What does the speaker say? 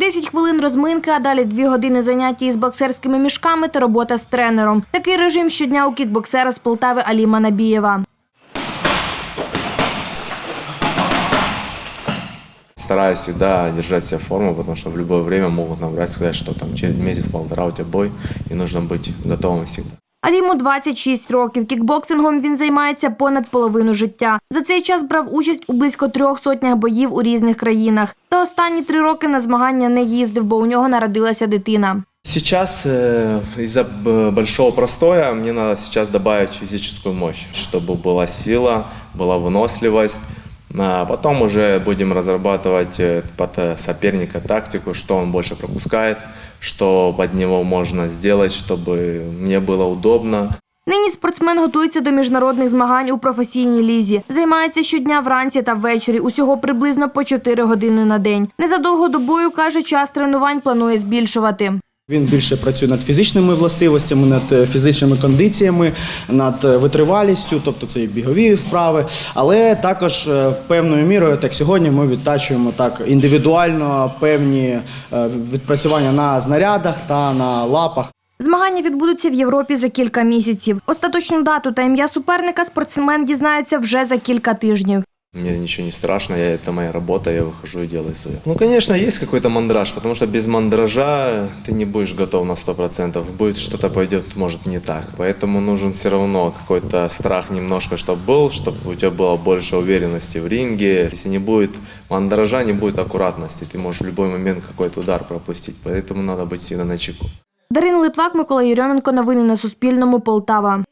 10 хвилин розминки, а далі 2 години заняття із боксерськими мішками та робота з тренером. Такий режим щодня у кікбоксера з Полтави Аліма Набієва. Стараюсь всегда держать себе форму, потому что в любое время могут набрать, сказать, что там через месяц-полтора у тебя бой, и нужно быть готовым всегда. Аліму 26 років. Кікбоксингом він займається понад половину життя. За цей час брав участь у близько трьох сотнях боїв у різних країнах. Та останні три роки на змагання не їздив, бо у нього народилася дитина. Сейчас э, из-за б- большого простоя мне надо сейчас добавить физическую мощь, чтобы была сила, была выносливость. А потом уже будем разрабатывать э, под э, соперника тактику, что он больше пропускает, что под него можно сделать, чтобы мне было удобно. Нині спортсмен готується до міжнародних змагань у професійній лізі. Займається щодня вранці та ввечері, усього приблизно по 4 години на день. Незадовго до бою, каже, час тренувань планує збільшувати. Він більше працює над фізичними властивостями, над е, фізичними кондиціями, над е, витривалістю, тобто це і бігові вправи. Але також е, певною мірою, так сьогодні, ми відтачуємо так індивідуально певні відпрацювання на знарядах та на лапах. Змагання відбудуться в Європі за кілька місяців. Остаточну дату та ім'я суперника спортсмен дізнається вже за кілька тижнів. Мне ничего не страшно, я, это моя работа, я выхожу и делаю свое. Ну, конечно, есть какой-то мандраж, потому что без мандража ты не будешь готов на 100%. Будет что-то пойдет, может, не так. Поэтому нужен все равно какой-то страх немножко, чтобы был, чтобы у тебя было больше уверенности в ринге. Если не будет мандража, не будет аккуратности. Ты можешь в любой момент какой-то удар пропустить. Поэтому надо быть всегда на чеку. Дарина Литвак, Микола Єрьоменко. Новини на Суспільному. Полтава.